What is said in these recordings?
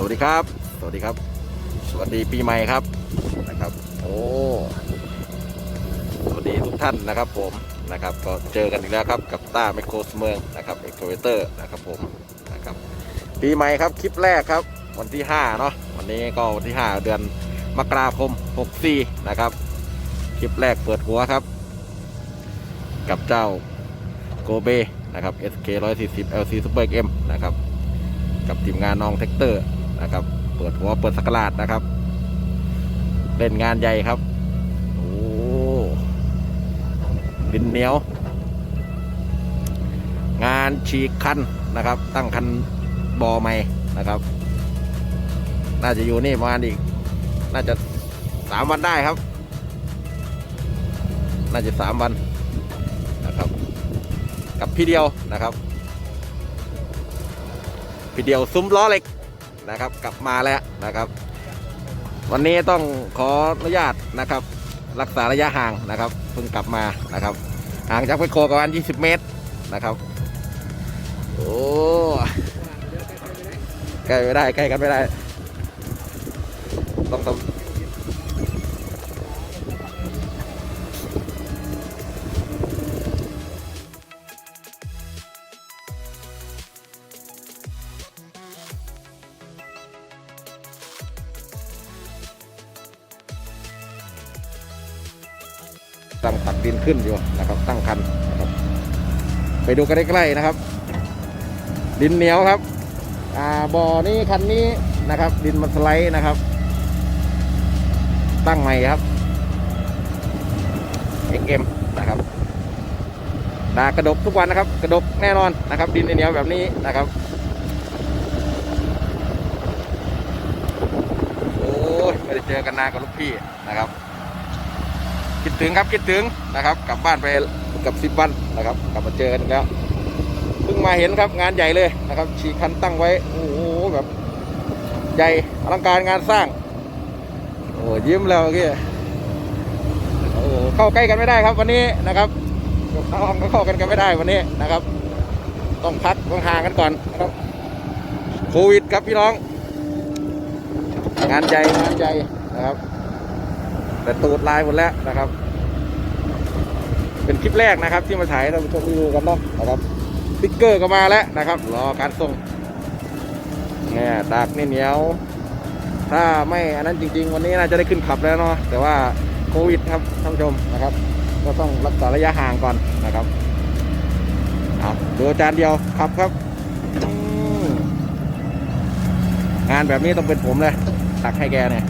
สวัสดีครับ สวัสดีครับ สวัสดีปีใหม่ครับนะครับ โอ้สวัสดีทุกท่านนะครับผมนะครับ ก็เจอกันอีกแล้วครับกับต้าไมโครสเมืองนะครับเอ็กโคเวเตอร์นะครับผมนะครับ ปีใหม่ครับคลิปแรกครับ วันที่5เนาะวันนี้ก็วันที่ 5 เดือนมกราคม 64 นะครับ คลิปแรกเปิดหัวครับ กับเจ้าโกเบนะครับ SK 140 LC Super M นะครับ กับทีมงานน้องแท็กเตอร์ นะครับ เปิดหัวเปิดสกราดนะครับ เล่นงานใหญ่ครับ โอ้ดินเหนียว งานฉีกคันนะครับ ตั้งคันบอใหม่นะครับ น่าจะอยู่นี่ประมาณอีก น่าจะสามวันได้ครับ น่าจะสามวันนะครับ กับพี่เดียวนะครับพี่เดียวซุ้มล้อเหล็ก นะครับกลับมาแล้วนะครับ วันนี้ต้องขออนุญาตนะครับ รักษาระยะห่างนะครับเพิ่งกลับมานะครับห่างจากไปโคประมาณ20 เมตรนะครับโอ้ใกล้ไม่ได้ใกล้กันไม่ได้ต้อง ขึ้นอยู่นะครับตั้งคันนะครับไปดูกันใกล้ๆนะครับ ดินเหนียวครับอ่าบ่อนี้คันนี้นะครับ ดินมันสไลด์นะครับ ตั้งใหม่ครับ XM นะครับดากระดกทุกวันนะครับ กระดกแน่นอนนะครับ ดินเหนียวแบบนี้นะครับโอ้ยไม่ได้เจอกันนานกับลูกพี่นะครับ คิดถึงครับคิดถึงนะครับ กลับบ้านไปกับสิบวันนะครับ กลับมาเจอกันแล้วเพิ่งมาเห็นครับงานใหญ่เลยนะครับฉีกคันตั้งไว้โอ้โหแบบใหญ่อลังการงานสร้างโอ้ยิ้มแล้วเมื่อกี้โอ้โเข้าใกล้กันไม่ได้ครับ วันนี้นะครับน้องก็เข้ากันกันไม่ได้วันนี้นะครับ ต้องพักต้องห่างกันก่อนนะครับโควิดครับพี่น้อง งานใหญ่งานใหญ่นะครับ แต่ตูดลายหมดแล้วนะครับ เป็นคลิปแรกนะครับ ที่มาถ่ายให้เราชมดูกันเนาะนะครับสติ๊กเกอร์ก็มาแล้วนะครับ รอการส่งเนี่ยดากนี่เหนียว ถ้าไม่อันนั้นจริง ๆ วันนี้น่าจะได้ขึ้นขับแล้วเนาะแต่ว่าโควิดครับท่านผู้ชมนะครับ ก็ต้องรักษาระยะห่างก่อนนะครับเอาดูจานเดียวขับครับ งานแบบนี้ต้องเป็นผมเลยตักให้แกเนี่ย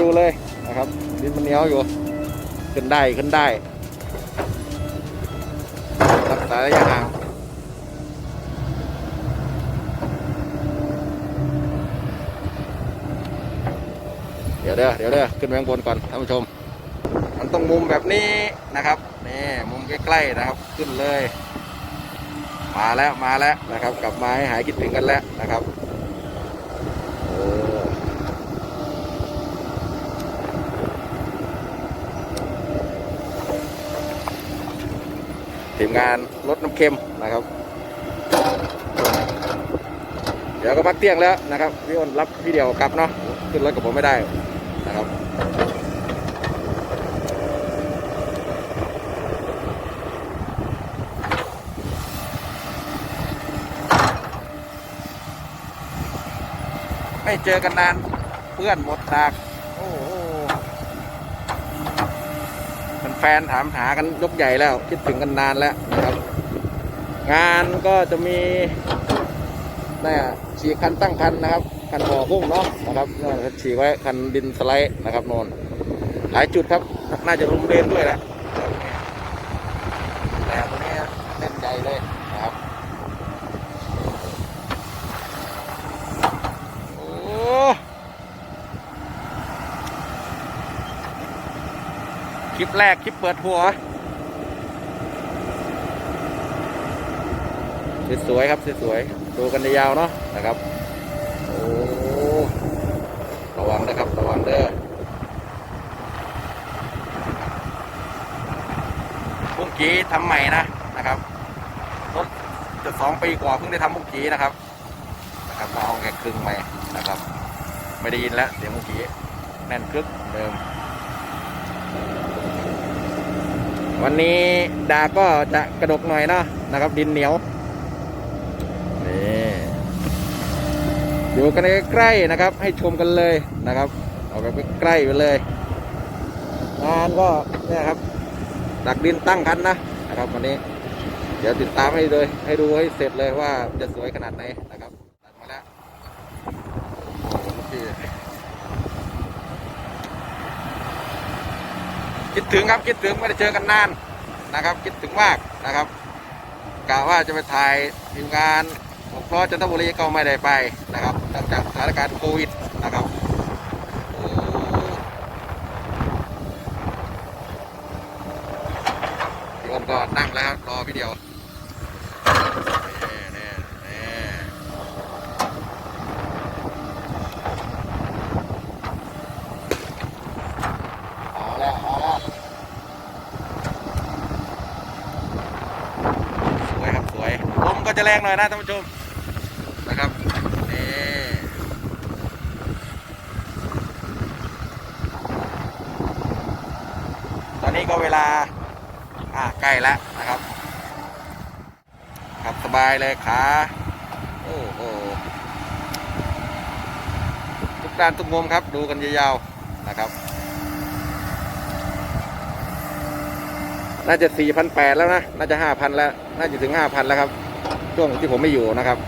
ดูเลยนะครับดินมันเหนียวอยู่ขึ้นได้ขึ้นได้รักษาระยะห่างเดี๋ยวเด้อเดี๋ยวเด้อขึ้นไปข้างบนก่อนท่านผู้ชม มันต้องมุมแบบนี้นะครับนี่มุมใกล้ๆนะครับขึ้นเลย มาแล้วมาแล้วนะครับ กลับมาให้หายคิดถึงกันแล้วนะครับ ทีมงานรถน้ำเค็มนะครับ เดี๋ยวก็พักเที่ยงแล้วนะครับพี่อ้นรับพี่เดียวกลับเนาะขึ้นรถกับผมไม่ได้นะครับไม่เจอกันนานเพื่อนหมดทางโอ้โห แฟนถามหากันยกใหญ่แล้ว คิดถึงกันนานแล้วนะครับ งานก็จะมีนี่ฉีกคันตั้งคันนะครับ คันบ่อพุ่งเนาะนะครับฉีกไว้คันดินสไลด์นะครับโนนหลายจุดครับ น่าจะลงเรนด้วยแหละแต่ตัวนี้เล่นใหญ่เลยนะครับ คลิปแรก คลิปเปิดหัว สวยๆครับสวยๆดูกันยาวเนาะนะครับโอ้ระวังนะครับระวังเด้อพุ่งกี้ทำใหม่นะนะครับรถจะสองปีกว่าเพิ่งได้ทำพุ่งกี้นะครับนะครับมาเอาแค่ครึ่งใหม่นะครับ ไม่ได้ยินแล้วเสียงพุ่งกี้แน่นคลึกเหมือนเดิม วันนี้ดาก็จะกระดกหน่อยเนาะนะครับ ดินเหนียวนี่อยู่กันใกล้ๆนะครับ ให้ชมกันเลยนะครับเอาแบบใกล้ๆไปเลยงานก็เนี่ยครับดักดินตั้งคันนะนะครับวันนี้ เดี๋ยวติดตามให้เลยให้ดูให้เสร็จเลยว่าจะสวยขนาดไหนนะครับตัดมาแล้วโอ้โหลูกพี่ คิดถึงครับคิดถึงไม่ได้เจอกันนานนะครับ คิดถึงมากนะครับกะว่าจะไปถ่ายทีมงานหกล้อจันทบุรีก็ไม่ได้ไปนะครับเนื่องจากสถานการณ์โควิดนะครับพี่อ้นก็นั่งแล้วรอพี่เดียวนี่นี่นี่เอาแล้วเอาแล้วสวยครับสวยลมก็ จะแรงหน่อยนะท่านผู้ชมนะครับนี่ตอนนี้ก็เวลาอ่าใกล้แล้วนะครับขับสบายเลยขาโอ้โหทุกด้านทุกมุมครับ ดูกันยาวๆนะครับ น่าจะ4,800แล้วนะ น่าจะ 5,000 แล้ว น่าจะถึง 5,000 แล้วครับ ช่วงที่ผมไม่อยู่นะครับ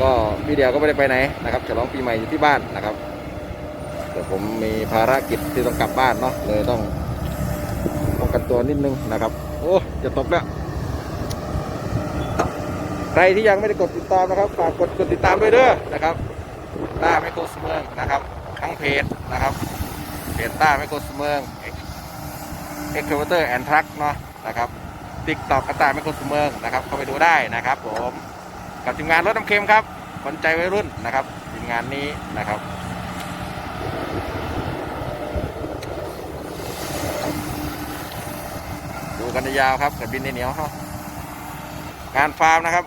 ก็พี่เดียวก็ไม่ได้ไปไหนนะครับฉลองปีใหม่อยู่ที่บ้านนะครับเดี๋ยวผมมีภารกิจที่ต้องกลับบ้านเนาะเลยต้องป้องกันตัวนิดนึงนะครับ โอ้จะตกแล้วใครที่ยังไม่ได้กดติดตามนะครับฝากกดกดติดตามด้วยเด้อนะครับต้าไมโครสเมืองนะครับ ทั้งเพจนะครับเพจต้าไมโครสเมืองเอ็กซ์เคเตอร์แอนทรัคเนาะนะครับ ติ๊กตอกกระต่ายไมโครสเมืองนะครับเข้าไปดูได้นะครับ ผมกับทีมงานรถน้ำเค็มครับขวัญใจวัยรุ่นนะครับทีมงานนี้นะครับดูกันยาวครับกับบินในเหนียวๆเขางานฟาร์มนะครับ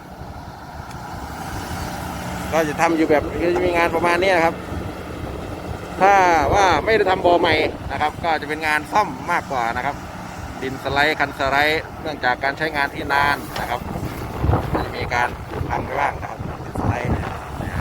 ก็จะทำอยู่แบบจะมีงานประมาณนี้นครับ ถ้าว่าไม่ได้ทำบอใหม่นะครับ ก็จะเป็นงานซ่อมมากกว่านะครับ ดินสไลด์คันสไลด์เนื่องจากการใช้งานที่นานนะครับจะมีการพังไปบ้างนะครับดินสไลด์นะครับนี่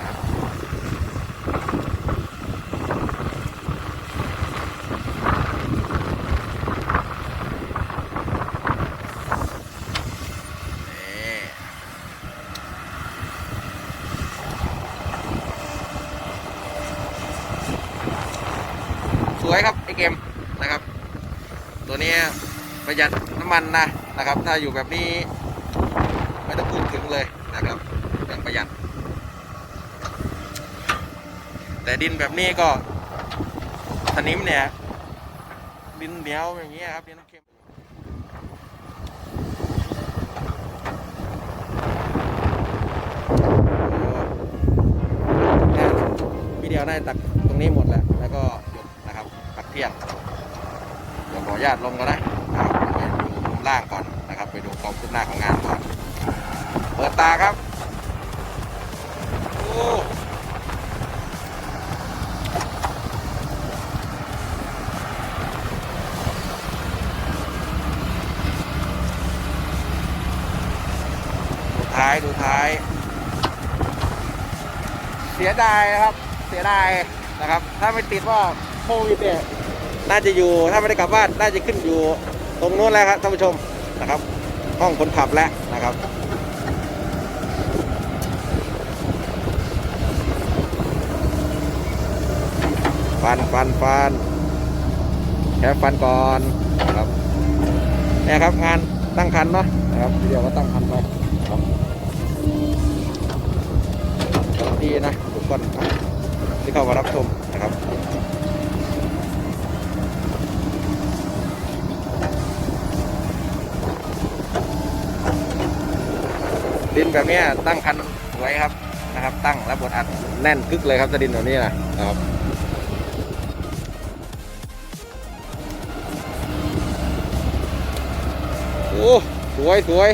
สวยครับไอเกมนะครับ ตัวนี้ ประหยัดน้ำมันนะนะครับ ถ้าอยู่แบบนี้ไม่ต้องพูดถึงเลยนะครับอย่างประหยัด แต่ดินแบบนี้ก็สนิมเนี่ย ดินเหนียวอย่างเงี้ยครับดินน้ำเค็มเนี่ยพี่เดียวได้ตักตรงนี้หมดแล้ว แล้วก็หยุดนะครับพักเที่ยงเดี๋ยวขออนุญาตลงก่อนนะนะครับไดูมุม ล่างก่อนนะครับ ไปดูความคืบหน้าของงานก่อน เปิดตาครับ โอ้ดูท้ายดูท้าย เสียดายนะครับ เสียดายนะครับ ถ้าไม่ติดว่าโควิดเนี่ยน่าจะอยู่ถ้าไม่ได้กลับบ้านน่าจะขึ้นอยู่ ตรงนู้นแล้วครับท่านผู้ชมนะครับ ห้องคนขับแล้วนะครับฟันฟันฟันแค่ฟันก่อนนะครับเนี่ยครับงานตั้งคันเนาะนะครับเดี๋ยวก็ตั้งคันไปครับดีนะทุกคนที่เข้ามารับชม ดินแบบนี้ตั้งคันสวยครับนะครับ ตั้งแล้วบดอัดแน่นกึกเลยครับสดินแบบนี้นะครับโอ้สวยสวย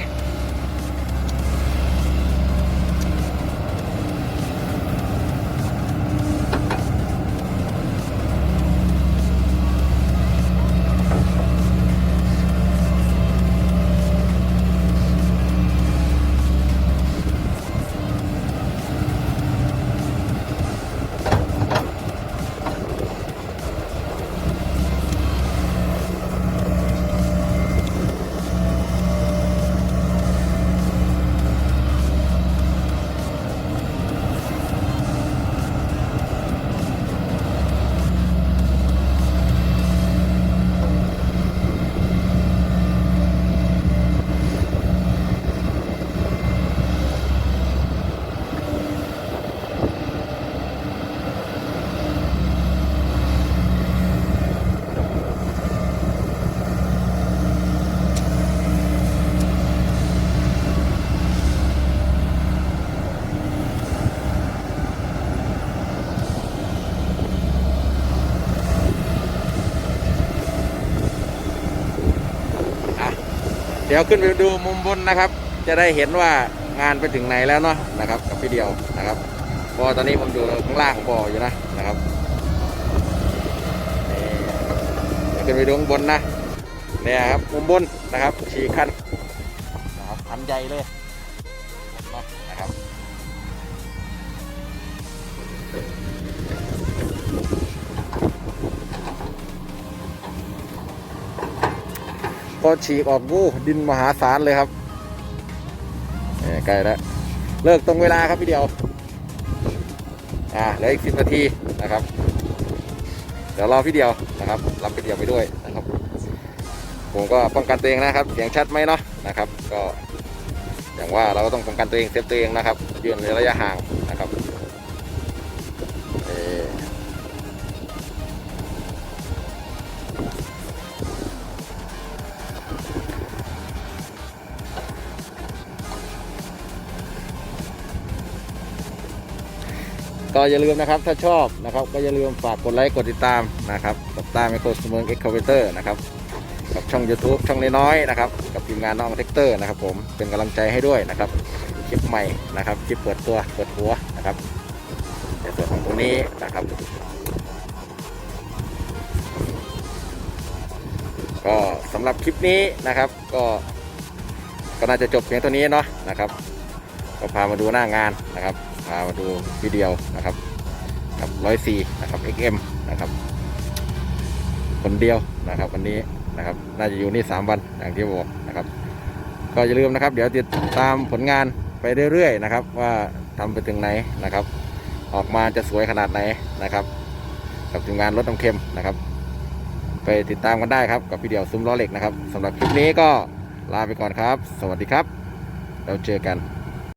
เดี๋ยวขึ้นไปดูมุมบนนะครับ จะได้เห็นว่างานไปถึงไหนแล้วเนาะนะครับ กับพี่เดียวนะครับเพราะตอนนี้ผมอยู่ข้างล่างของบ่ออยู่นะนะครับเดี๋ยวขึ้นไปดูข้างบนนะเนี่ยครับมุมบนนะครับสี่คันนะครับคันใหญ่เลย ก็ฉีกออกวูดินมหาศาลเลยครับเนี่ยใกล้แล้วเลิกตรงเวลาครับพี่เดียว อ่าเหลืออีกสิบนาทีนะครับ เดี๋ยวรอพี่เดียวนะครับรับพี่เดียวไปด้วยนะครับ ผมก็ป้องกันตัวเองนะครับ เสียงชัดไหมเนาะนะครับ ก็อย่างว่าเราก็ต้องป้องกันตัวเองเซฟตัวเองนะครับยืนในระยะห่าง ก็อย่าลืมนะครับถ้าชอบนะครับ ก็อย่าลืมฝากกดไลค์กดติดตามนะครับกับตาไมโครสเมืองเอ็กคาเวเตอร์นะครับกับช่อง YouTube ช่องน้อยๆนะครับกับทีมงานน้องเทคเตอร์นะครับ ผมเป็นกำลังใจให้ด้วยนะครับคลิปใหม่นะครับคลิปเปิดตัวเปิดหัวนะครับในส่วนของตรงนี้นะครับ ก็สำหรับคลิปนี้นะครับ ก็ก็น่าจะจบเพียงเท่านี้เนาะนะครับ ก็พามาดูหน้างานนะครับามาดูวิดีโอนะครับกับร้อยสี่นะครับ XM นะครับ คนเดียวนะครับวันนี้นะครับ น่าจะอยู่นี่สามวันอย่างที่บอกนะครับ ก็อย่าลืมนะครับ เดี๋ยวติดตามผลงานไปเรื่อยๆนะครับ ว่าทำไปถึงไหนนะครับ ออกมาจะสวยขนาดไหนนะครับ กับทีมงานรถน้ำเค็มนะครับ ไปติดตามกันได้ครับกับพี่เดียวซุ้มล้อเหล็กนะครับสำหรับคลิปนี้ก็ลาไปก่อนครับ สวัสดีครับ เราเจอกัน